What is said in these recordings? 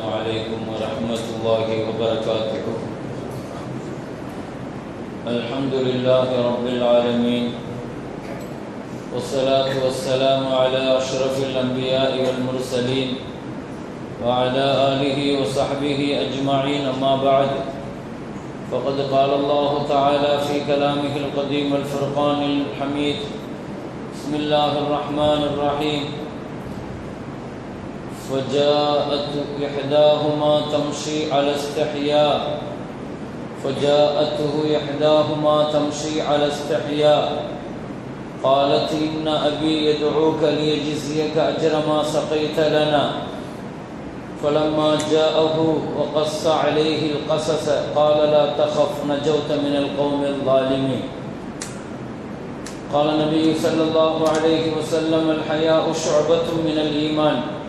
عليكم ورحمة الله وبركاته. الحمد لله رب العالمين. والصلاة والسلام على أشرف الأنبياء والمرسلين وعلى آله وصحبه أجمعين. أما بعد فقد قال الله تعالى في كلامه القديم الفرقان الحميد بسم الله الرحمن الرحيم. فجاءت إحداهما تمشي على استحياء. فجاءته إحداهما تمشي على استحياء. قالت إن أبي يدعوك ليجزيك أجر ما سقيت لنا. فلما جاءه وقص عليه القصص قال لا تخف نجوت من القوم الظالمين. قال النبي صلى الله عليه وسلم الحياء شعبة من الإيمان.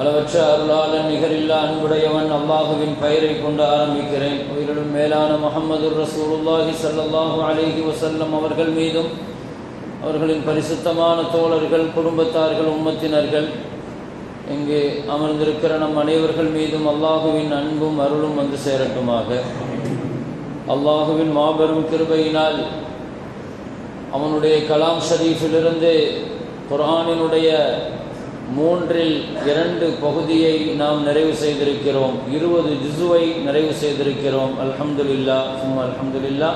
அளவற்ற அருளாளன் நிகரில்லா அன்புடையவன் அல்லாஹுவின் பெயரை கொண்டு ஆரம்பிக்கிறேன். உயிரிலும் மேலான முகமது ரசூலுல்லாஹி சல்லாஹூ அலிஹி வசல்லம் அவர்கள் மீதும் அவர்களின் பரிசுத்தமான தோழர்கள் குடும்பத்தார்கள் உம்மத்தினர்கள் இங்கு அமர்ந்திருக்கிற நம் அனைவர்கள் மீதும் அல்லாஹுவின் அன்பும் அருளும் வந்து சேரட்டுமாக. அல்லாஹுவின் மாபெரும் கிருபையினால் அவனுடைய கலாம் ஷரீஃபிலிருந்து குரானினுடைய மூன்றில் இரண்டு பகுதியை நாம் நிறைவு செய்திருக்கிறோம். இருபது ஜிசுவை நிறைவு செய்திருக்கிறோம். அல்ஹம்துலில்லா சும் அல்ஹம்துலில்லா.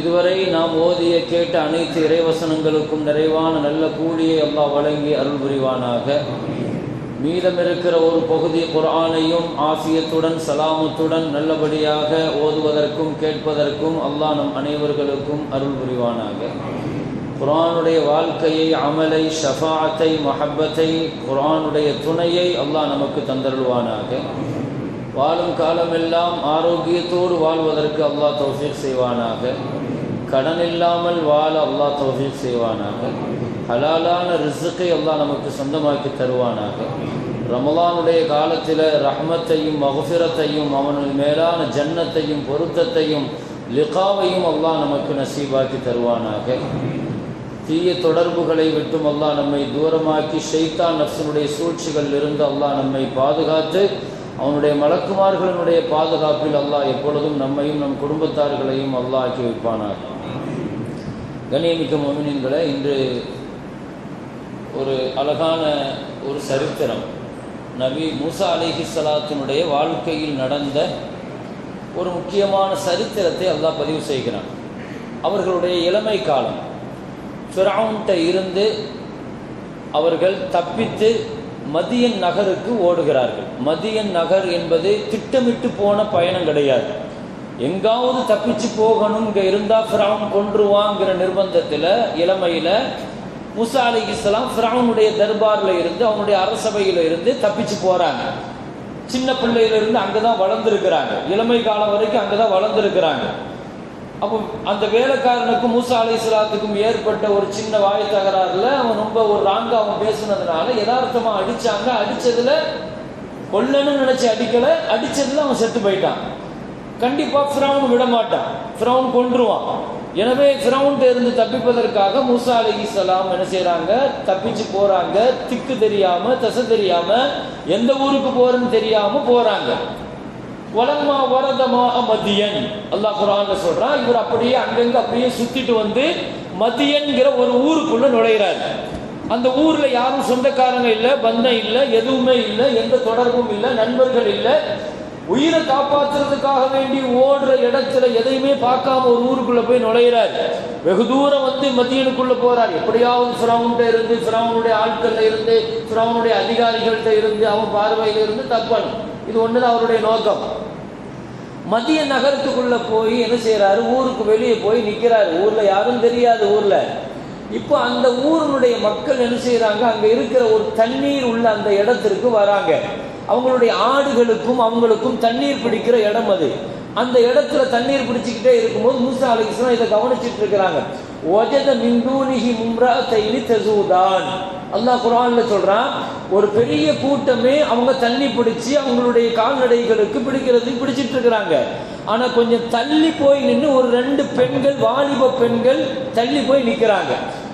இதுவரை நாம் ஓதிய கேட்ட அனைத்து இறைவசனங்களுக்கும் நிறைவான நல்ல கூலியை அல்லாஹ் வழங்கி அருள் புரிவானாக. மீதம் இருக்கிற ஒரு பகுதி குரானையும் ஆசியத்துடன் சலாமத்துடன் நல்லபடியாக ஓதுவதற்கும் கேட்பதற்கும் அல்லாஹ் நம் அனைவர்களுக்கும் அருள் புரிவானாக. குரானுடைய வாழ்க்கையை அமலை ஷஃபாத்தை மஹப்பத்தை குரானுடைய துணையை அல்லாஹ் நமக்கு தந்தருள்வானாக வாழும் காலமெல்லாம் ஆரோக்கியத்தோடு வாழ்வதற்கு அல்லாஹ் தௌஃபீக் செய்வானாக கடன் இல்லாமல் வாழ அல்லாஹ் தௌஃபீக் செய்வானாக ஹலாலான ரிசுக்கை அல்லாஹ் நமக்கு சொந்தமாக்கி தருவானாக ரமலானுடைய காலத்தில் ரஹ்மத்தையும் மகுஃபிரத்தையும் அவனின் மேலான ஜன்னத்தையும் பொருத்தத்தையும் லிகாவையும் அல்லாஹ் நமக்கு நசீபாக்கி தருவானாக தீய தொடர்புகளை விட்டும் அல்லாஹ் நம்மை தூரமாக்கி ஷைத்தான் நப்சனுடைய சூழ்ச்சிகள் இருந்து அல்லாஹ் நம்மை பாதுகாத்து அவனுடைய மலக்குமார்களினுடைய பாதுகாப்பில் அல்லாஹ் எப்பொழுதும் நம்மையும் நம் குடும்பத்தார்களையும் அல்லாஹ் ஆக்கி வைப்பானார் கணியமிக்க மோமினின்களை இன்று ஒரு அழகான ஒரு சரித்திரம். நபி மூசா அலிஹி சலாத்தினுடைய வாழ்க்கையில் நடந்த ஒரு முக்கியமான சரித்திரத்தை அல்லாஹ் பதிவு செய்கிறான். அவர்களுடைய இளமை காலம். ஃபிரவுன்ட்ட இருந்து அவர்கள் தப்பித்து மதியன் நகருக்கு ஓடுகிறார்கள். மதியன் நகர் என்பது திட்டமிட்டு போன பயணம் கிடையாது. எங்காவது தப்பிச்சு போகணும் இங்கே இருந்தால் ஃபிரவுன் கொன்றுவாங்கிற நிர்பந்தத்தில் இளமையில் முசா அலி இஸ்லாம் ஃபிரவுனுடைய தர்பாரில் இருந்து அவனுடைய அரசபையில் இருந்து தப்பிச்சு போகிறாங்க சின்ன பிள்ளையிலிருந்து அங்கே தான் வளர்ந்துருக்கிறாங்க. இளமை காலம் வரைக்கும் அங்கே தான் வளர்ந்துருக்கிறாங்க. அப்போ அந்த வேலைக்காரனுக்கும் மூசா அலி இஸ்லாத்துக்கும் ஏற்பட்ட ஒரு சின்ன வாய் தகராறுல அவன் ரொம்ப ஒரு ராங்கா அவன் பேசுனதுனால யதார்த்தமா அடிச்சாங்க. அடிச்சதுல கொல்லணும்னு நினைச்சு அடிக்கல. அடிச்சதுல அவன் செத்து போயிட்டான். கண்டிப்பா ஃபிரவுன் விட மாட்டான். ஃபிரௌன் கொன்றுவான். எனவே ஃபிரவுன் இருந்து தப்பிப்பதற்காக மூசா அலி இஸ்லாம் என்ன செய்யறாங்க தப்பிச்சு போறாங்க. திக்கு தெரியாம தசை தெரியாம எந்த ஊருக்கு போறேன்னு தெரியாம போறாங்க. வலம்மா வரதமா மதியன் அல்லாஹ் குரான் சொல்றான் இவர் அப்படியே அங்கங்க அப்படியே சுத்திட்டு வந்து மதியன்கிற ஒரு ஊருக்குள்ள நுழைகிறார் அந்த ஊர்ல யாரும் சொந்தக்காரங்க இல்ல பந்தம் இல்ல எதுவுமே இல்ல எந்த தொடர்பும் இல்ல நண்பர்கள் இல்ல. உயிரை காப்பாற்றுறதுக்காக வேண்டி ஓடுற இடத்துல எதையுமே பார்க்காம ஒரு ஊருக்குள்ள போய் நுழையிறார். வெகு தூரம் வந்து மத்தியனுக்குள்ள போறார். எப்படியாவது ஃபிரவுன்ட்ட இருந்து ஃபிரவுனுடைய ஆட்கள்ல இருந்து ஃபிரவுனுடைய அதிகாரிகள்கிட்ட இருந்து அவன் பார்வையில இருந்து தப்பணும். இது ஒண்ணுதான் அவருடைய நோக்கம். மதிய நகரத்துக்குள்ள போய் என்ன செய்யறாரு ஊருக்கு வெளியே போய் நிற்கிறாரு ஊர்ல யாரும் தெரியாது ஊர்ல. இப்போ அந்த ஊரினுடைய மக்கள் என்ன செய்யறாங்க அங்க இருக்கிற ஒரு தண்ணீர் உள்ள அந்த இடத்திற்கு வராங்க. அவங்களுடைய ஆடுகளுக்கும் அவங்களுக்கும் தண்ணீர் பிடிக்கிற இடம் அது. அந்த இடத்துல தண்ணீர் பிடிச்சிக்கிட்டே இருக்கும்போது மூசா அலி இதை கவனிச்சிட்டு இருக்கிறாங்க. ஒஜத மிந்தூனிகி மும்ரா தைனி தசூதான். அல்லாஹ் குரான்ல சொல்றான் ஒரு பெரிய கூட்டமே அவங்க தண்ணி பிடிச்சி அவங்களுடைய கால்நடைகளுக்கு பிடிக்கிறதுக்கு பிடிச்சிட்டு இருக்கிறாங்க. ஆனா கொஞ்சம் தள்ளி போய் நின்று ஒரு ரெண்டு பெண்கள் வாலிப பெண்கள் தள்ளி போய் நிக்கிறாங்க.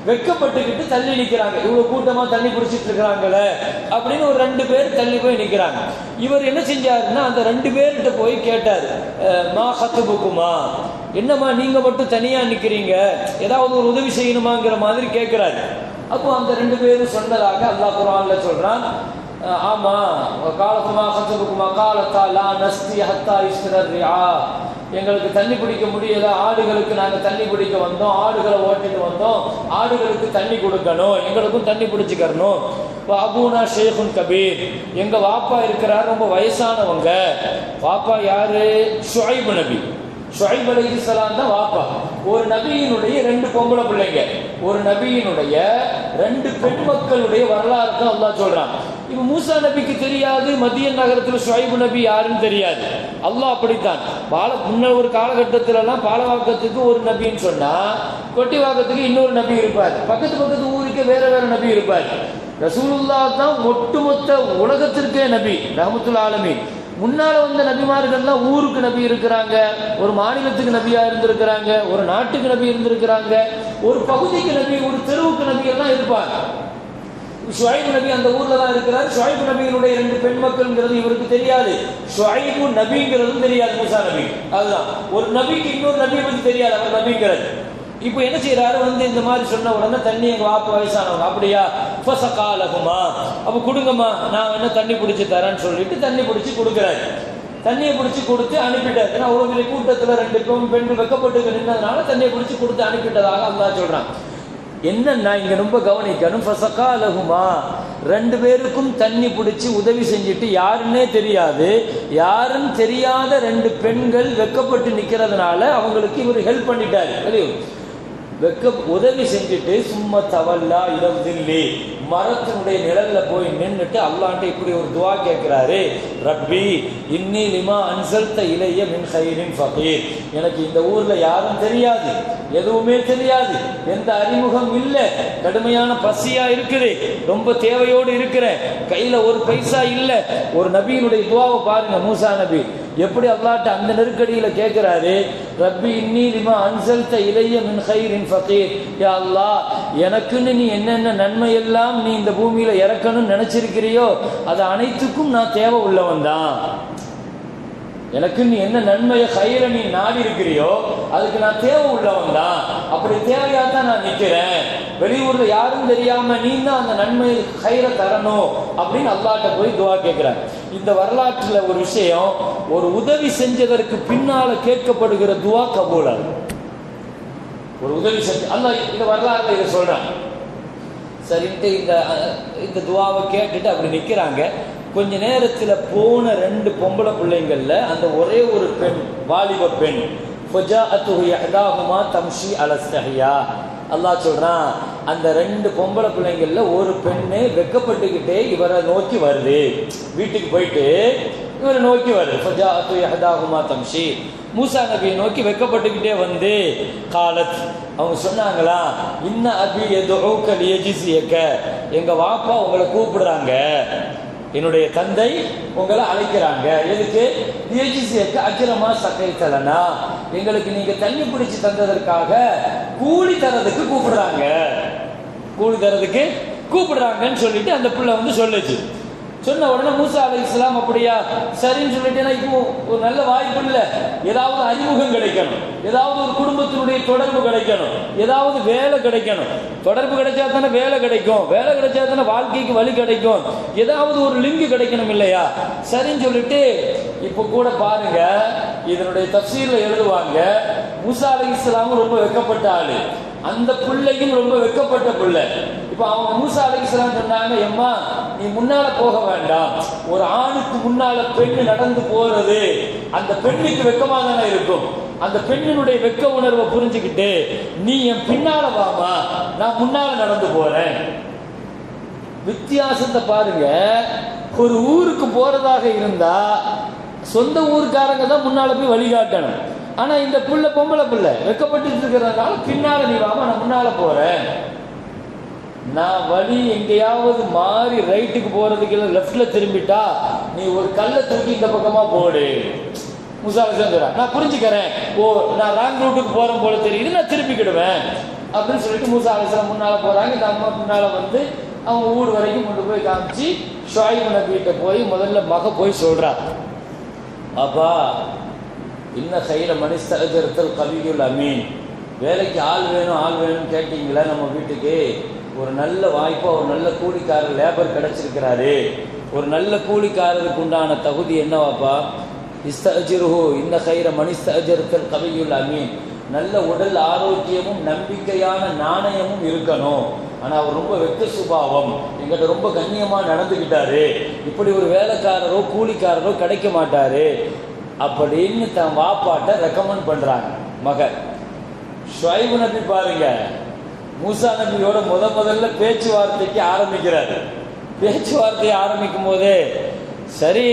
வெக்கப்பட்டுக்கிட்டு தள்ளி நிக்கிறாங்க. இவ்வளவு கூட்டமா தண்ணி பிடிச்சிட்டு இருக்கிறாங்களே அப்படின்னு ஒரு ரெண்டு பேர் தள்ளி போய் நிக்கிறாங்க. இவர் என்ன செஞ்சாருன்னா அந்த ரெண்டு பேர்கிட்ட போய் கேட்டார் மா மா ஹத்துபுக்குமா? என்னம்மா நீங்க மட்டும் தனியா நிக்கிறீங்க? ஏதாவது ஒரு உதவி செய்யணுமாங்கிற மாதிரி கேட்கிறாரு அப்போ அந்த ரெண்டு பேரும் சொன்னதாக அல்லாஹ் குரான்ல சொல்றான். ஆமா காலத்துமா ஹத்துபுக்குமா காலத்தா லா நஸ்தி ஹத்தா இஸ்ரர் எங்களுக்கு தண்ணி பிடிக்க முடியல ஆடுகளுக்கு நாங்கள் தண்ணி பிடிக்க வந்தோம் ஆடுகளை ஓட்டிட்டு வந்தோம் ஆடுகளுக்கு தண்ணி கொடுக்கணும் எங்களுக்கும் தண்ணி பிடிச்சிக்கிறணும். இப்போ அபூனா ஷேகுன் கபீர். எங்கள் வாப்பா இருக்கிறார் ரொம்ப வயசானவங்க. வாப்பா யாரு? ஷுஐப் நபி. ஷொஹைப் அலி இஸ்லாம் தான் வாப்பா. ஒரு நபியினுடைய ரெண்டு பொம்பளை பிள்ளைங்க. ஒரு நபியினுடைய ரெண்டு பெண் மக்களுடைய வரலாறு தான் அல்லாஹ் சொல்றான். இப்ப மூசா நபிக்கு தெரியாது மத்திய நகரத்துல ஷொஹைபு நபி யாருன்னு தெரியாது. அல்லாஹ் அப்படித்தான். பால முன்ன ஒரு காலகட்டத்திலலாம் பாலவாக்கத்துக்கு ஒரு நபின்னு சொன்னா கொட்டிவாக்கத்துக்கு இன்னொரு நபி இருப்பார். பக்கத்து பக்கத்து ஊருக்கு வேற வேற நபி இருப்பார். ரசூலுல்லா தான் ஒட்டுமொத்த உலகத்திற்கே நபி ரஹமத்துல் ஆலமீன். முன்னால வந்த நபிமார்கள்லாம் ஊருக்கு நபி இருக்கிறாங்க ஒரு மாநிலத்துக்கு நபியா இருந்திருக்கிறாங்க ஒரு நாட்டுக்கு நபி இருந்திருக்கிறாங்க ஒரு பகுதிக்கு நபி ஒரு தெருவுக்கு நபி எல்லாம் இருப்பாங்க. ஷுவைபு நபி அந்த ஊர்ல தான் இருக்கிறார். ஷுவைபு நபியினுடைய ரெண்டு பெண் மக்கள்ங்கிறது இவருக்கு தெரியாது. ஷுவைபு நபிங்கிறதும் தெரியாது மூசா நபி. அதுதான். ஒரு நபிக்கு இன்னொரு நபியை பத்தி தெரியாது அவர் நபிங்கிறது. இப்போ என்ன செய்யறாரு வந்து இந்த மாதிரி சொன்ன உடனே தண்ணி எங்க வாப்பு வயசானவங்க அப்படியா? ஃபசகாலகுமா. அப்ப கொடுங்கம்மா நான் என்ன தண்ணி பிடிச்சி தரேன்னு சொல்லிட்டு தண்ணி பிடிச்சி கொடுக்குறாரு. தண்ணியை பிடிச்சி கொடுத்து அனுப்பிட்டாரு. ஏன்னா அவ்வளவு பெரிய கூட்டத்துல ரெண்டு பெண் பெண்கள் வெக்கப்பட்டு நின்றதுனால தண்ணியை பிடிச்சி கொடுத்து அனுப்பிட்டதாக அல்லா சொல்றான். என்னன்னா இங்க ரொம்ப கவனிக்கணும். ஃபசகாலகுமா. ரெண்டு பேருக்கும் தண்ணி பிடிச்சி உதவி செஞ்சுட்டு யாருன்னே தெரியாது. யாருன்னு தெரியாத ரெண்டு பெண்கள் வெக்கப்பட்டு நிற்கிறதுனால அவங்களுக்கு இவர் ஹெல்ப் பண்ணிட்டாரு. தெரியும் வெக்க உதவி செஞ்சுட்டு சும்மா தவல்லா இடம் தில்லி. மரத்தினுடைய நிழல்ல போய் நின்றுட்டு அல்லாண்ட இப்படி ஒரு துவா கேட்கிறாரு. ரப்பி இன்னி லிமா அன்சல்த இளைய மின் சைரின் ஃபகீர். எனக்கு இந்த ஊர்ல யாரும் தெரியாது எதுவுமே தெரியாது. எந்த அறிமுகம் இல்லை. கடுமையான பசியா இருக்குது. ரொம்ப தேவையோடு இருக்கிறேன். கையில ஒரு பைசா இல்லை. ஒரு நபியினுடைய துவாவை பாருங்க மூசா நபி. எப்படி அல்லாட்ட அந்த நெருக்கடியில் கேட்குறாரு ரப்பி இன்னி லிமா அன்சல்த இளைய மின் ஹைரின் ஃபகீர். யா அல்லா எனக்குன்னு நீ என்னென்ன நன்மை எல்லாம் நீ இந்த பூமியில் இறக்கணும்னு நினச்சிருக்கிறியோ அது அனைத்துக்கும் நான் தேவை உள்ளவன் தான் எனக்கு நீ என்ன நன்மையை கையில நீ நாடி இருக்கிறியோ அதுக்கு நான் தேவை உள்ளவன் தான். அப்படி தேவையா தான் நான் நிக்கிறேன் வெளியூர்ல யாரும் தெரியாம நீ தான் அந்த நன்மையை கயிற தரணும் அப்படின்னு அல்லாட்ட போய் துவா கேட்கிறேன் இந்த வரலாற்றுல ஒரு விஷயம் ஒரு உதவி செஞ்சதற்கு பின்னால கேட்கப்படுகிற துவா கபூலர் ஒரு உதவி செஞ்சு அல்லாஹ் இந்த வரலாறுல இதை சொல்றான். சரின்ட்டு இந்த இந்த துவாவை கேட்டுட்டு அப்படி நிக்கிறாங்க கொஞ்ச நேரத்தில் போன ரெண்டு பொம்பளை பிள்ளைங்களில் அந்த ஒரே ஒரு பெண் வாலிப பெண். ஃபஜாஅத்துஹு இஹ்தாஹுமா தம்ஷி அலஸ்தஹியா அல்லாஹ் சொல்கிறான் அந்த ரெண்டு பொம்பளை பிள்ளைங்களில் ஒரு பெண்ணு வெக்கப்பட்டுக்கிட்டே இவரை நோக்கி வருது. வீட்டுக்கு போயிட்டு இவரை நோக்கி வருது. ஃபஜாஅத்து இஹ்தாஹுமா தம்ஷி. மூசா நபியை நோக்கி வெக்கப்பட்டுக்கிட்டே வந்து காலத். அவங்க சொன்னாங்களா இன்ன அபி எதுக்க லியஜிசியக்க எங்கள் வாப்பா உங்களை கூப்பிடுறாங்க. என்னுடைய தந்தை உங்களை அழைக்கிறாங்க. எதுக்கு? லியஜிசியக்க அக்கிரமா சக்கை எங்களுக்கு நீங்க தண்ணி பிடிச்சி தந்ததற்காக கூலி தரதுக்கு கூப்பிடுறாங்க. கூலி தரதுக்கு கூப்பிடுறாங்கன்னு சொல்லிட்டு அந்த பிள்ளை வந்து சொல்லுச்சு. சொன்ன உடனே மூசா அலி இஸ்லாம் அப்படியா? சரின்னு சொல்லிட்டேன்னா இப்போ ஒரு நல்ல வாய்ப்பு இல்லை. ஏதாவது அறிமுகம் கிடைக்கணும். ஏதாவது ஒரு குடும்பத்தினுடைய தொடர்பு கிடைக்கணும். ஏதாவது வேலை கிடைக்கணும். தொடர்பு கிடைச்சா தானே வேலை கிடைக்கும். வேலை கிடைச்சா தானே வாழ்க்கைக்கு வழி கிடைக்கும். ஏதாவது ஒரு லிங்க் கிடைக்கணும் இல்லையா? சரின்னு சொல்லிட்டு இப்போ கூட பாருங்க. இதனுடைய தப்சீரில் எழுதுவாங்க. மூசா அலி இஸ்லாமும் ரொம்ப வெக்கப்பட்ட ஆளு. அந்த பிள்ளையும் ரொம்ப வெக்கப்பட்ட பிள்ளை. இப்போ அவங்க மூசா அலைஹிஸ்ஸலாம் சொன்னாங்க எம்மா நீ முன்னால போக வேண்டாம். ஒரு ஆணுக்கு முன்னால பெண்ணு நடந்து போறது அந்த பெண்ணுக்கு வெக்கமா தானே இருக்கும். அந்த பெண்ணினுடைய வெக்க உணர்வை புரிஞ்சுக்கிட்டு நீ என் பின்னால வாமா நான் முன்னால நடந்து போறேன். வித்தியாசத்தை பாருங்க. ஒரு ஊருக்கு போறதாக இருந்தா சொந்த ஊருக்காரங்க தான் முன்னால போய் வழிகாட்டணும் ஆனா இந்த புள்ள பொம்பளை பிள்ளை வெக்கப்பட்டு இருக்கிறதுனால பின்னால நீ வாமா நான் முன்னால போறேன். நான் வழி எங்கேயாவது மாறி ரைட்டுக்கு போறதுக்கு இல்லை லெஃப்ட்ல திரும்பிட்டா நீ ஒரு கல்லை தூக்கி இந்த பக்கமா போடு. முசால நான் புரிஞ்சுக்கிறேன். ஓ நான் ராங் ரூட்டுக்கு போறேன் போல தெரியுது நான் திருப்பிக்கிடுவேன் அப்படின்னு சொல்லிட்டு மூசா அலிஸ்லாம் முன்னால போறாங்க. இந்த அம்மா முன்னால வந்து அவங்க ஊர் வரைக்கும் கொண்டு போய் காமிச்சு ஷாயிப் நபிகிட்ட போய் முதல்ல மக போய் சொல்றா. அப்பா இன்ன கையில மனிஸ்தகத்தில் கவியுல் அமீன். வேலைக்கு ஆள் வேணும் ஆள் வேணும்னு கேட்டீங்களா நம்ம வீட்டுக்கு? ஒரு நல்ல வாய்ப்பாக ஒரு நல்ல கூலிக்காரர் லேபர் கிடச்சிருக்கிறாரு. ஒரு நல்ல கூலிக்காரருக்கு உண்டான தகுதி என்னவாப்பா? இஸ்த அஜிருஹோ இந்த கயிற மனித அஜருத்தல் கவியுள் அமீன். நல்ல உடல் ஆரோக்கியமும் நம்பிக்கையான நாணயமும் இருக்கணும். ஆனால் அவர் ரொம்ப வெக்க சுபாவம். எங்கிட்ட ரொம்ப கண்ணியமாக நடந்துக்கிட்டாரு இப்படி ஒரு வேலைக்காரரோ கூலிக்காரரோ கிடைக்க மாட்டாரு. அப்படின்னு தன் வாப்பாட்ட ரெக்கமெண்ட் பண்ணுறாங்க மகன். ஷுவைபு நபி பாருங்க. மூசா நபியோட முத முதல்ல பேச்சுவார்த்தைக்கு ஆரம்பிக்கிறாரு. பேச்சுவார்த்தையை ஆரம்பிக்கும் போதே சரி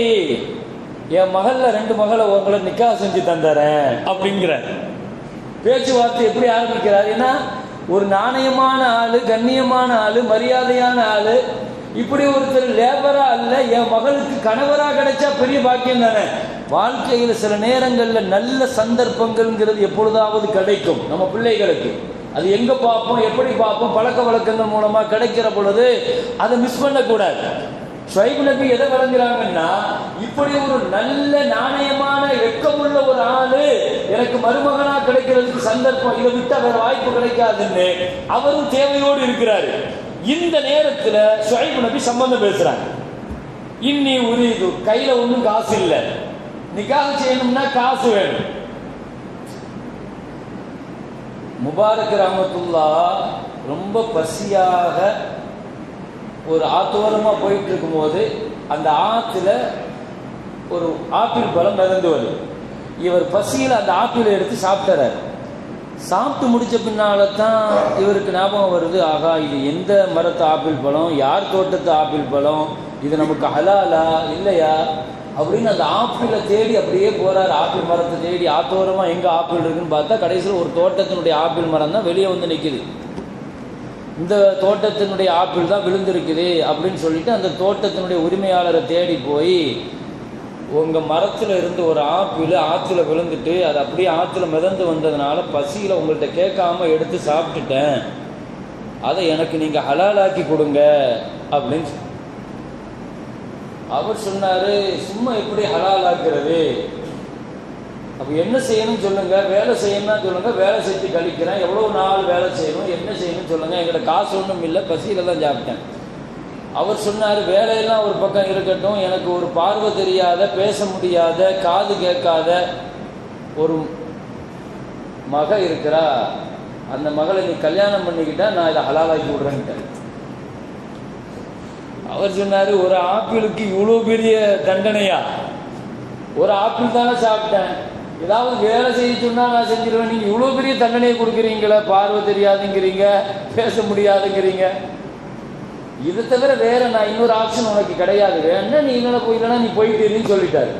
என் மகள்ல ரெண்டு மகளை உங்களை நிக்கா செஞ்சு தந்துறேன் அப்படிங்கிற பேச்சுவார்த்தை எப்படி ஆரம்பிக்கிறார்? ஏன்னா ஒரு நாணயமான ஆளு கண்ணியமான ஆளு மரியாதையான ஆளு இப்படி ஒருத்தர் லேபரா அல்ல என் மகளுக்கு கணவரா கிடைச்சா பெரிய பாக்கியம் தானே. வாழ்க்கையில் சில நேரங்கள்ல நல்ல சந்தர்ப்பங்கள்ங்கிறது எப்பொழுதாவது கிடைக்கும் நம்ம பிள்ளைகளுக்கு. அது எங்க பார்ப்போம் எப்படி பார்ப்போம் பழக்க வழக்கங்கள் மூலமா கிடைக்கிற பொழுது அதை மிஸ் பண்ணக்கூடாது. ஷைபு நபி எதை வழங்குறாங்கன்னா இப்படி ஒரு நல்ல நாணயமான வெக்கமுள்ள ஒரு ஆளு எனக்கு மருமகனா கிடைக்கிறதுக்கு சந்தர்ப்பம் இதை விட்டா வேற வாய்ப்பு கிடைக்காதுன்னு அவரும் தேவையோடு இருக்கிறாரு. இந்த நேரத்துல ஷுவைபு நபி சம்பந்தம் பேசுறாங்க. இன்னி உரியுது கையில ஒன்றும் காசு இல்லை. நிக்காக செய்யணும்னா காசு வேணும். முபாரக் ராமத்துல்லா ரொம்ப பசியாக ஒரு ஆத்தோரமாக போயிட்டு இருக்கும்போது அந்த ஆற்றுல ஒரு ஆப்பிள் பழம் மிதந்து வருது. இவர் பசியில் அந்த ஆப்பிளை எடுத்து சாப்பிட்டாரு. சாப்பிட்டு முடிச்ச பின்னால தான் இவருக்கு ஞாபகம் வருது ஆகா இது எந்த மரத்து ஆப்பிள் பழம்? யார் தோட்டத்து ஆப்பிள் பழம்? இது நமக்கு ஹலாலா? இல்லையா? அப்படின்னு அந்த ஆப்பிளை தேடி அப்படியே போகிறார் ஆப்பிள் மரத்தை தேடி ஆத்தோரமாக எங்கே ஆப்பிள் இருக்குன்னு பார்த்தா கடைசியில் ஒரு தோட்டத்தினுடைய ஆப்பிள் மரம் தான் வெளியே வந்து நிற்கிது இந்த தோட்டத்தினுடைய ஆப்பிள் தான் விழுந்திருக்குது அப்படின்னு சொல்லிட்டு அந்த தோட்டத்தினுடைய உரிமையாளரை தேடி போய் உங்கள் மரத்தில் இருந்து ஒரு ஆப்பிள் ஆற்றுல விழுந்துட்டு அது அப்படியே ஆற்றுல மிதந்து வந்ததுனால பசியில் உங்கள்கிட்ட கேட்காம எடுத்து சாப்பிட்டுட்டேன். அதை எனக்கு நீங்கள் ஹலாலாக்கி கொடுங்க அப்படின்னு அவர் சொன்னாரு சும்மா எப்படி ஹலாலாக்குறது அப்ப என்ன செய்யணும் சொல்லுங்க. வேலை செய்யணும்னா சொல்லுங்க. வேலை செஞ்சு கழிக்கிறேன். எவ்வளவு நாள் வேலை செய்யணும்? என்ன செய்யணும் சொல்லுங்க. எங்கிட்ட காசு ஒன்றும் இல்லை. பசியில தான் சாப்பிட்டேன். அவர் சொன்னார் வேலையெல்லாம் ஒரு பக்கம் இருக்கட்டும். எனக்கு ஒரு பார்வை தெரியாத பேச முடியாத காது கேட்காத ஒரு மக இருக்கிறா. அந்த மகளை நீ கல்யாணம் பண்ணிக்கிட்டா நான் இதை ஹலாலாக்கி விடுறேன்ட்டேன். அவர் சொன்னாரு ஒரு ஆப்பிளுக்கு இவ்வளோ பெரிய தண்டனையா? ஒரு ஆப்பிள் தானே சாப்பிட்டேன். ஏதாவது வேலை செய்ய சொன்னா நான் செஞ்சிருவேன். நீங்க இவ்வளோ பெரிய தண்டனையை கொடுக்குறீங்களே பார்வை தெரியாதுங்கிறீங்க பேச முடியாதுங்கிறீங்க. இதை தவிர வேற நான் இன்னொரு ஆப்ஷன் உனக்கு கிடையாது. வேணா நீ இல்லைனா போயிடலன்னா நீ போயிட்டேன்னு சொல்லிட்டாரு.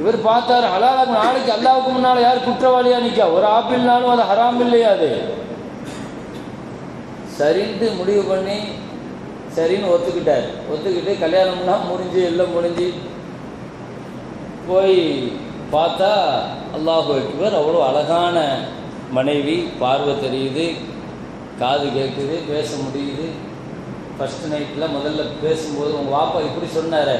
இவர் பார்த்தாரு ஹலாலாக்கு நாளைக்கு அல்லாவுக்கு முன்னால யார் குற்றவாளியா நிற்கா ஒரு ஆப்பிள்னாலும் அது ஹராம் இல்லையா அது? சரின்ட்டு முடிவு பண்ணி சரின்னு ஒத்துக்கிட்டார். ஒத்துக்கிட்டு கல்யாணம்னா முடிஞ்சு எல்லாம் முடிஞ்சு போய் பார்த்தா அல்லாஹு அக்பர் அவ்வளோ அழகான மனைவி. பார்வை தெரியுது காது கேட்குது பேச முடியுது. ஃபர்ஸ்ட் நைட்டில் முதல்ல பேசும்போது உங்கள் வாப்பா இப்படி சொன்னார்.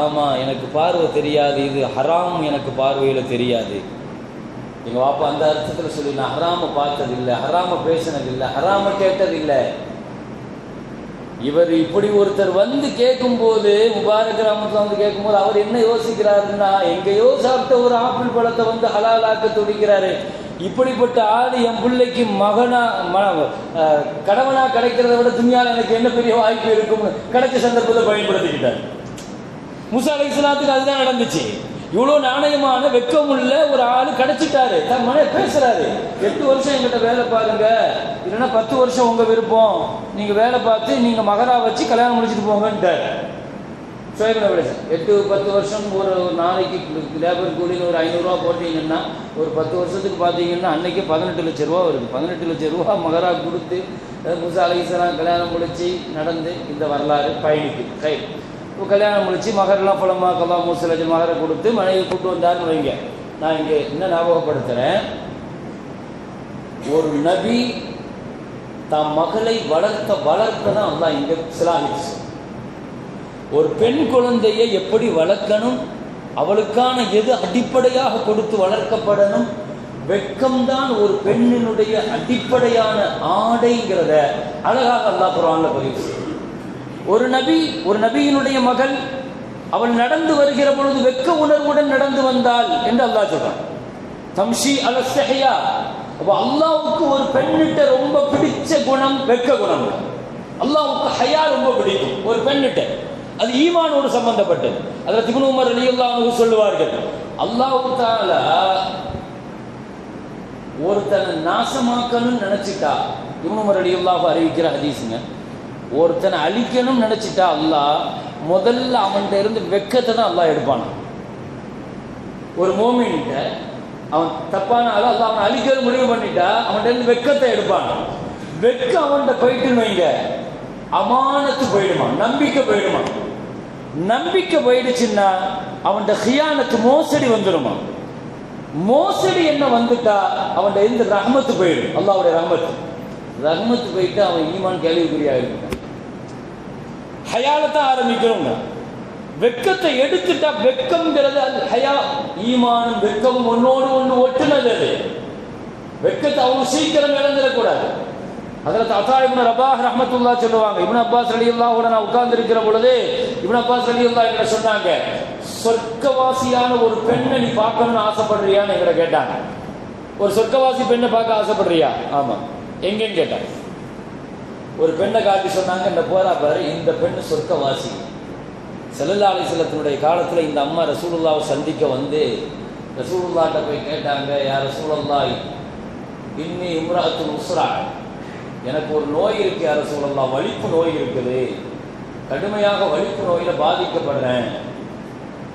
ஆமாம் எனக்கு பார்வை தெரியாது. இது ஹராம் எனக்கு பார்வையில் தெரியாது. எங்கள் வாப்பா அந்த அர்த்தத்தில் சொல்லி நான் ஹராமை பார்த்ததில்லை ஹராமை பேசினதில்லை ஹராமை கேட்டதில்லை. இவர் இப்படி ஒருத்தர் வந்து கேட்கும்போது முபாரக் கிராமத்தில் வந்து கேட்கும்போது அவர் என்ன யோசிக்கிறாருன்னா எங்கேயோ சாப்பிட்ட ஒரு ஆப்பிள் பழத்தை வந்து ஹலாலாக்க துடிக்கிறாரு. இப்படிப்பட்ட ஆடு என் பிள்ளைக்கு மகனா மன கணவனா கிடைக்கிறத விட துணியால் எனக்கு என்ன பெரிய வாய்ப்பு இருக்கும்னு கிடைச்ச சந்தர்ப்பத்தை பயன்படுத்திக்கிட்டார். முசா அலை இஸ்லாத்துக்கு அதுதான் நடந்துச்சு. இவ்வளோ நாணயமான வெக்கமுள்ள ஒரு ஆள் கிடைச்சிட்டாரு. தன் மன பேசுறாரு. எட்டு வருஷம் எங்கிட்ட வேலை பாருங்க. இல்லைன்னா பத்து வருஷம் உங்க விருப்பம். நீங்க வேலை பார்த்து நீங்க மகரா வச்சு கல்யாணம் முடிச்சுட்டு போங்கன்ட்டாரு. சோயபின் எட்டு பத்து வருஷம் ஒரு நாளைக்கு லேபர் கூலியில் ஒரு ஐநூறுரூவா போட்டீங்கன்னா ஒரு பத்து வருஷத்துக்கு பார்த்தீங்கன்னா அன்னைக்கு பதினெட்டு லட்ச ரூபா வருது. பதினெட்டு லட்ச ரூபா மகரா கொடுத்து முசா அலிசலாம் கல்யாணம் முடிச்சு நடந்து இந்த வரலாறு பயணிக்கு கை இப்போ கல்யாணம் முடிச்சு மகரெல்லாம் புலமா கல்லா மூசு லட்சம் மகரை கொடுத்து மனைவி கூட்டு வந்தாருன்னு வைங்க. நான் இங்கே என்ன ஞாபகப்படுத்துகிறேன் ஒரு நபி தம் மகளை வளர்த்த வளர்க்க தான் அல்லா இங்கே சிலாகிச்சு. ஒரு பெண் குழந்தையை எப்படி வளர்க்கணும்? அவளுக்கான எது அடிப்படையாக கொடுத்து வளர்க்கப்படணும்? வெட்கம்தான் ஒரு பெண்ணினுடைய அடிப்படையான ஆடைங்கிறத அழகாக அல்லா குரான்ல பதிவு செய்யும். ஒரு நபி ஒரு நபியினுடைய மகள் அவள் நடந்து வருகிற பொழுது வெக்க உணர்வுடன் நடந்து வந்தாள் என்று அல்லாஹ் சொல்றான். தம்ஷி அலஸ்தஹியா அப்ப அல்லாவுக்கு ஒரு பெண்ணிட்ட ரொம்ப பிடிச்ச குணம் வெட்க குணம். அல்லாவுக்கு ஹயா ரொம்ப பிடிக்கும் ஒரு பெண்ணிட்ட. அது ஈமானோடு சம்பந்தப்பட்டது. அதில் திபுன் உமர் அலியுல்லாஹு சொல்லுவார்கள் அல்லாஹ் தாலா ஒருத்தனை நாசமாக்கணும்னு நினைச்சிட்டா இப்னு உமர் அலியுல்லாஹு அறிவிக்கிற ஹதீஸுங்க ஒருத்தனை அழிக்கணும்னு நினைச்சிட்டா அல்லாஹ் முதல்ல அவன்கிட்ட இருந்து வெக்கத்தை தான் அல்லாஹ் எடுப்பான் ஒரு மோமின்கிட்ட அவன் தப்பான ஆளு அல்லாஹ் அவனை அழிக்கிறது முடிவு பண்ணிட்டா அவன்கிட்ட இருந்து வெக்கத்தை எடுப்பான் வெக்கம் அவன்கிட்ட போயிட்டுன்னு வைங்க. அமானத்து போயிடுமா நம்பிக்கை போயிடுமா. நம்பிக்கை போயிடுச்சுன்னா அவன்கிட்ட ஹியானத்து மோசடி வந்துடுமா மோசடி என்ன வந்துட்டா அவன்கிட்ட இருந்து ரஹமத்து போயிடும் அல்லாவுடைய ரஹமத்து. ரஹமத்து போயிட்டு அவன் ஈமான் கேள்விக்குறியா இருக்கான் ஹயாலத்தான் ஆரம்பிக்கிறோங்க. வெக்கத்தை எடுத்துட்டா வெக்கம்ங்கிறது அது ஹயா ஈமானும் வெக்கமும் ஒன்னோடு ஒன்று ஒட்டுனது. அது வெக்கத்தை அவங்க சீக்கிரம் இழந்துடக்கூடாது. அதில் அத்தா இப்னு ரபாஹ் ரஹமத்துல்லா சொல்லுவாங்க இப்னு அப்பாஸ் ரலியல்லாஹோட நான் உட்கார்ந்து இருக்கிற பொழுது இப்னு அப்பாஸ் ரலியல்லா என்கிட்ட சொன்னாங்க சொர்க்கவாசியான ஒரு பெண்ணை நீ பார்க்கணும்னு ஆசைப்படுறியான்னு என்கிட்ட கேட்டாங்க. ஒரு சொர்க்கவாசி பெண்ணை பார்க்க ஆசைப்படுறியா? ஆமாம் எங்கேன்னு கேட்டாங்க. ஒரு பெண்ணை காட்டி சொன்னாங்க இந்த போரா பாரு இந்த பெண் சொர்க்கவாசி. செல்லல்லா அலிசல்லத்தினுடைய காலத்தில் இந்த அம்மா ரசூலுல்லாவை சந்திக்க வந்து ரசூலுல்லாட்ட போய் கேட்டாங்க யார் ரசூலல்லாய் இன்னி இம்ராத்து உஸ்ரா எனக்கு ஒரு நோய் இருக்கு யார் ரசூலல்லா வலிப்பு நோய் இருக்குது. கடுமையாக வலிப்பு நோயில் பாதிக்கப்படுறேன்.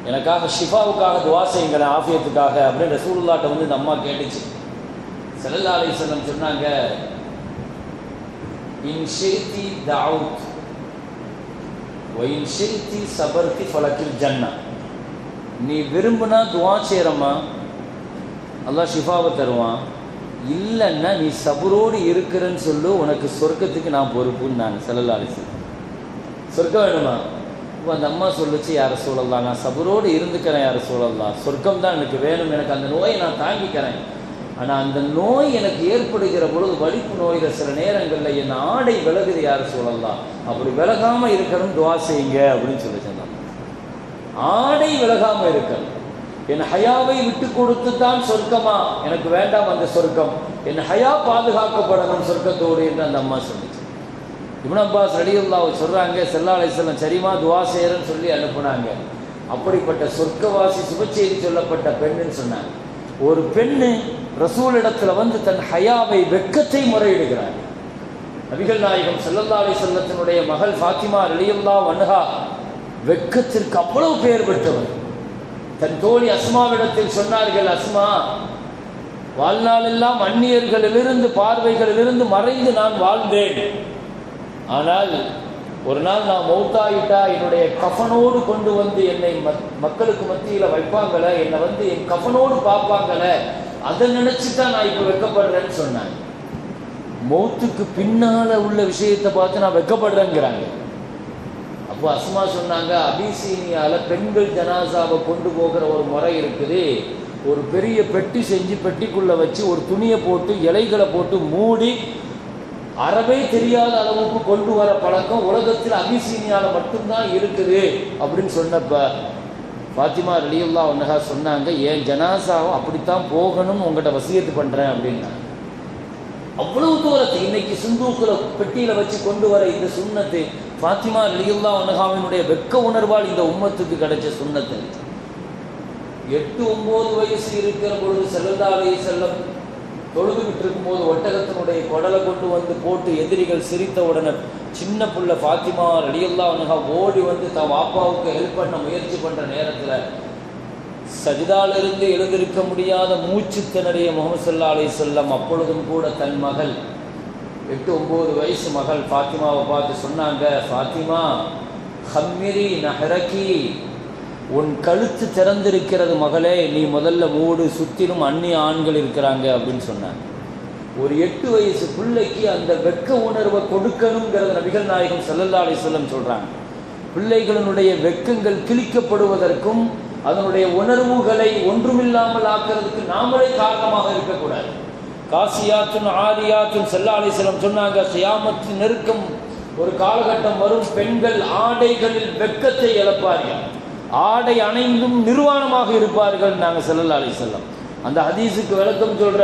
எனக்காக ஷிஃபாவுக்காக துவா செய்யுங்களேன் ஆஃபியத்துக்காக அப்படின்னு ரசூலுல்லாட்ட வந்து இந்த அம்மா கேட்டுச்சு. செல்லல்லா அலிசல்லம் சொன்னாங்க இன் ஷேத்தி தாவுத் ஒயின் ஷில்தி சபர்த்தி ஃபலக்கில் ஜன்னா நீ விரும்புனா துவா செய்கிறம்மா அல்லா ஷிஃபாவை தருவான். இல்லைன்னா நீ சபரோடு இருக்கிறன்னு சொல்லு உனக்கு சொர்க்கத்துக்கு நான் பொறுப்புன்னு நான் செல்லலாலிசி சொர்க்கம் வேணுமா? இப்போ அந்த அம்மா சொல்லுச்சு யாரை சூழல்லாம் நான் சபரோடு இருந்துக்கிறேன் யாரை சூழல்லாம் சொர்க்கம் தான் எனக்கு வேணும் எனக்கு அந்த நோயை நான் தாங்கிக்கிறேன். ஆனால் அந்த நோய் எனக்கு ஏற்படுகிற பொழுது வலிப்பு நோயில் சில நேரங்களில் என் ஆடை விலகுது யார் சொல்லலாம் அப்படி விலகாமல் இருக்கணும் துவா செய்யுங்க அப்படின்னு சொல்லி சொன்னான். ஆடை விலகாமல் இருக்கணும். என் ஹயாவை விட்டு கொடுத்து தான் சொர்க்கமா? எனக்கு வேண்டாம் அந்த சொர்க்கம். என் ஹயா பாதுகாக்கப்படணும் சொர்க்கத்தோடு என்று அந்த அம்மா சொல்லிச்சு. இவன் அப்பாஸ் ரலியுல்லா சொல்கிறாங்க செல்லா அலைசல்லம் சரிமா துவா செய்யறன்னு சொல்லி அனுப்புனாங்க. அப்படிப்பட்ட சொர்க்கவாசி சுபச்செய்தி சொல்லப்பட்ட பெண்ணுன்னு சொன்னாங்க. ஒரு பெண்ணு ரசூலிடத்துல வந்து தன் ஹயாவை வெக்கத்தை முறையிடுகிறார். நபிகள் நாயகம் செல்லல்லா அலி செல்லத்தினுடைய மகள் ஃபாத்திமா ரலியுல்லா வன்ஹா வெக்கத்திற்கு அவ்வளவு பெயர் பெற்றவர். தன் தோழி அஸ்மாவிடத்தில் சொன்னார்கள் அஸ்மா வாழ்நாளெல்லாம் அந்நியர்களிலிருந்து பார்வைகளிலிருந்து மறைந்து நான் வாழ்ந்தேன். ஆனால் ஒரு நாள் நான் மௌத்தாயிட்டா என்னுடைய கஃனோடு கொண்டு வந்து என்னை மக்களுக்கு மத்தியில் வைப்பாங்கள? என்னை வந்து என் கஃனோடு பார்ப்பாங்கள? அதை நினைச்சு தான் நான் இப்போ வெக்கப்படுறேன்னு சொன்னாங்க. மௌத்துக்கு பின்னால உள்ள விஷயத்தை பார்த்து நான் வெக்கப்படுறேங்கிறாங்க. அப்போ அஸ்மா சொன்னாங்க அபிசீனியால பெண்கள் ஜனாசாவை கொண்டு போகிற ஒரு முறை இருக்குது. ஒரு பெரிய பெட்டி செஞ்சு பெட்டிக்குள்ள வச்சு ஒரு துணியை போட்டு இலைகளை போட்டு மூடி அறவே தெரியாத அளவுக்கு கொண்டு வர பழக்கம் உலகத்தில் அபிசீனியால மட்டும்தான் இருக்குது அப்படின்னு சொன்னப்ப ஃபாத்திமா ரலியுல்லா ஒன்னகா சொன்னாங்க ஏன் ஜனாசாவும் அப்படித்தான் போகணும்னு உங்கள்கிட்ட வசியத்து பண்ணுறேன் அப்படின்னா. அவ்வளவு தூரத்தை இன்னைக்கு சிந்தூக்குல பெட்டியில வச்சு கொண்டு வர இந்த சுண்ணத்து ஃபாத்திமா ரலியுல்லா ஒன்னகாவினுடைய வெக்க உணர்வால் இந்த உம்மத்துக்கு கிடைச்ச சுண்ணத்து. எட்டு ஒன்பது வயசு இருக்கிற பொழுது செல்லந்தாலே செல்லம் தொழுதுகிட்டு இருக்கும்போது ஒட்டகத்தினுடைய குடலை கொண்டு வந்து போட்டு எதிரிகள் சிரித்த உடனே சின்ன புள்ள ஃபாத்திமா ரலியல்லா ஒன்னகா ஓடி வந்து தன் வாப்பாவுக்கு ஹெல்ப் பண்ண முயற்சி பண்ற நேரத்தில் சஜிதாலிருந்து எழுந்திருக்க முடியாத மூச்சு திணறிய முகமது சல்லா அலி செல்லம் அப்பொழுதும் கூட தன் மகள் எட்டு ஒம்பது வயசு மகள் ஃபாத்திமாவை பார்த்து சொன்னாங்க ஃபாத்திமா ஹம்மிரி நஹரக்கி உன் கழுத்து திறந்திருக்கிறது மகளே நீ முதல்ல மூடு சுற்றிலும் அந்நிய ஆண்கள் இருக்கிறாங்க அப்படின்னு சொன்னாங்க ஒரு எட்டு வயசு பிள்ளைக்கு அந்த வெக்க உணர்வை கொடுக்கணுங்கிறத நபிகள் நாயகம் செல்லல்லா அலைஹி வஸல்லம் பிள்ளைகளினுடைய வெட்கங்கள் கிழிக்கப்படுவதற்கும் அதனுடைய உணர்வுகளை ஒன்றுமில்லாமல் ஆக்கிறதுக்கு நாமளே காரணமாக இருக்கக்கூடாது. காசியாற்றும் ஆரியாற்றும் செல்லா அலிஸ்லம் சொன்னாங்க சியாமத்து நெருக்கம் ஒரு காலகட்டம் வரும் பெண்கள் ஆடைகளில் வெக்கத்தை இழப்பார்கள். ஆடை அணைந்தும் நிர்வாணமாக இருப்பார்கள் நாங்கள் செல்லல்லா அலிசல்லம் அந்த ஹதீஸுக்கு விளக்கம் சொல்கிற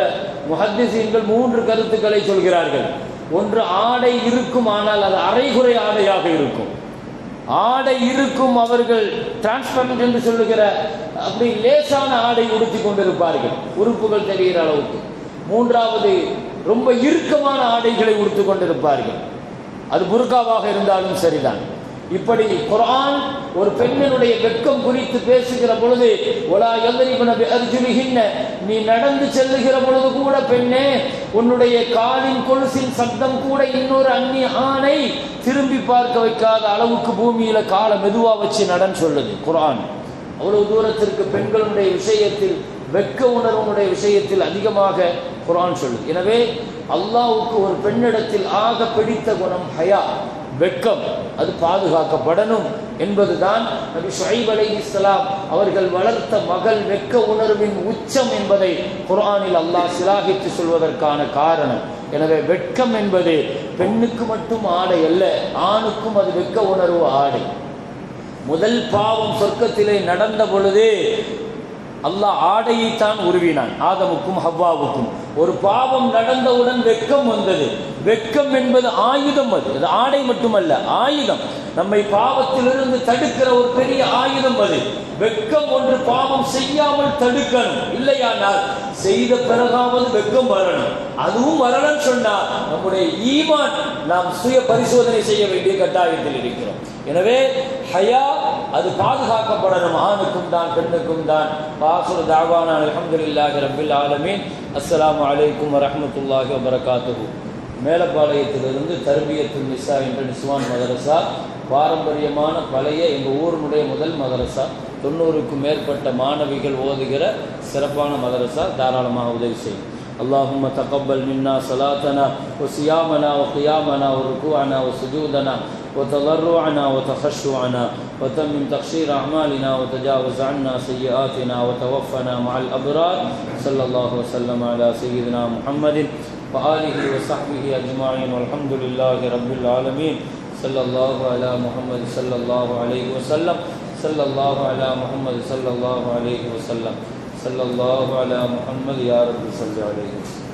முஹத்திசீன்கள் மூன்று கருத்துக்களை சொல்கிறார்கள். ஒன்று ஆடை இருக்கும் ஆனால் அது அரைகுறை ஆடையாக இருக்கும். ஆடை இருக்கும் அவர்கள் டிரான்ஸ்பரண்ட் என்று சொல்லுகிற அப்படி லேசான ஆடை உடுத்தி கொண்டிருப்பார்கள். உறுப்புகள் தெரிகிற அளவுக்கு. மூன்றாவது ரொம்ப இறுக்கமான ஆடைகளை உடுத்து கொண்டிருப்பார்கள். அது புர்காவாக இருந்தாலும் சரிதான். இப்படி குரான் ஒரு பெண்ணினுடைய வெட்கம் குறித்து பேசுகிற பொழுது ஒலா எல்லரிபன அர்ஜுனிகின்ன நீ நடந்து செல்லுகிற பொழுது கூட பெண்ணே உன்னுடைய காலின் கொலுசின் சப்தம் கூட இன்னொரு அந்நிய ஆணை திரும்பி பார்க்க வைக்காத அளவுக்கு பூமியில காலை மெதுவா வச்சு நடன் சொல்லுது குரான் அவ்வளவு தூரத்திற்கு பெண்களுடைய விஷயத்தில் வெட்க உணர்வுடைய விஷயத்தில் அதிகமாக குரான் சொல்லுது. எனவே அல்லாவுக்கு ஒரு பெண்ணிடத்தில் ஆக பிடித்த குணம் ஹயா. வெட்கம் அது பாதுகாக்கப்படணும் என்பதுதான் நபி ஷொஹைப் அலை இஸ்லாம் அவர்கள் வளர்த்த மகள் வெட்க உணர்வின் உச்சம் என்பதை குரானில் அல்லாஹ் சிலாகித்து சொல்வதற்கான காரணம். எனவே வெட்கம் என்பது பெண்ணுக்கு மட்டும் ஆடை அல்ல ஆணுக்கும் அது வெட்க உணர்வு ஆடை. முதல் பாவம் சொர்க்கத்திலே நடந்த பொழுதே அல்லாஹ் ஆடையைத்தான் உருவினான் ஆதமுக்கும் ஹவ்வாவுக்கும். ஒரு பாவம் நடந்தவுடன் வெட்கம் வந்தது. வெட்கம் என்பது ஆயுதம் அது. அது ஆடை மட்டுமல்ல ஆயுதம். நம்மை பாவத்திலிருந்து தடுக்கிற ஒரு பெரிய ஆயுதம் அது. வெட்கம் ஒன்று பாவம் செய்யாமல் தடுக்கணும். இல்லையானால் செய்த பிறகாவது வெட்கம் வரணும். அதுவும் வரணும் சொன்னா நம்முடைய ஈமான் நாம் சுய பரிசோதனை செய்ய வேண்டிய கட்டாயத்தில் இருக்கிறோம். எனவே ஹயா அது பாதுகாக்கப்படணும். ஆணுக்கும் தான் பெண்ணுக்கும் தான். பாசுர தாவான அலமதுல்லாஹி ரபில் ஆலமீன். அஸ்லாம் வலைக்கம் வரமத்துல்லாஹி வபரகாத்துஹு. மேலப்பாளையத்திலிருந்து தர்பியத்து நிசா என்ற நிஸ்வான் மதரசா பாரம்பரியமான பழைய எங்கள் ஊரினுடைய முதல் மதரசா தொண்ணூறுக்கும் மேற்பட்ட மாணவிகள் ஓதுகிற சிறப்பான மதரசா தாராளமாக உதவி செய்யும் اللهم تقبل منا صلاتنا وصيامنا وقيامنا وركوعنا وسجودنا وتضرعنا وتخشعنا وتمم تقصير أعمالنا وتجاوز عنا سيئاتنا وتوفنا مع الأبرار صلى الله وسلم على سيدنا محمد وآلہ وصحبہ اجمعین والحمد للہ رب العالمین صلی اللہ علی محمد صلی اللہ علیہ وسلم صلی اللہ علی محمد صلی اللہ علیہ وسلم صلی اللہ علی محمد یا رب صلی علیہ وسلم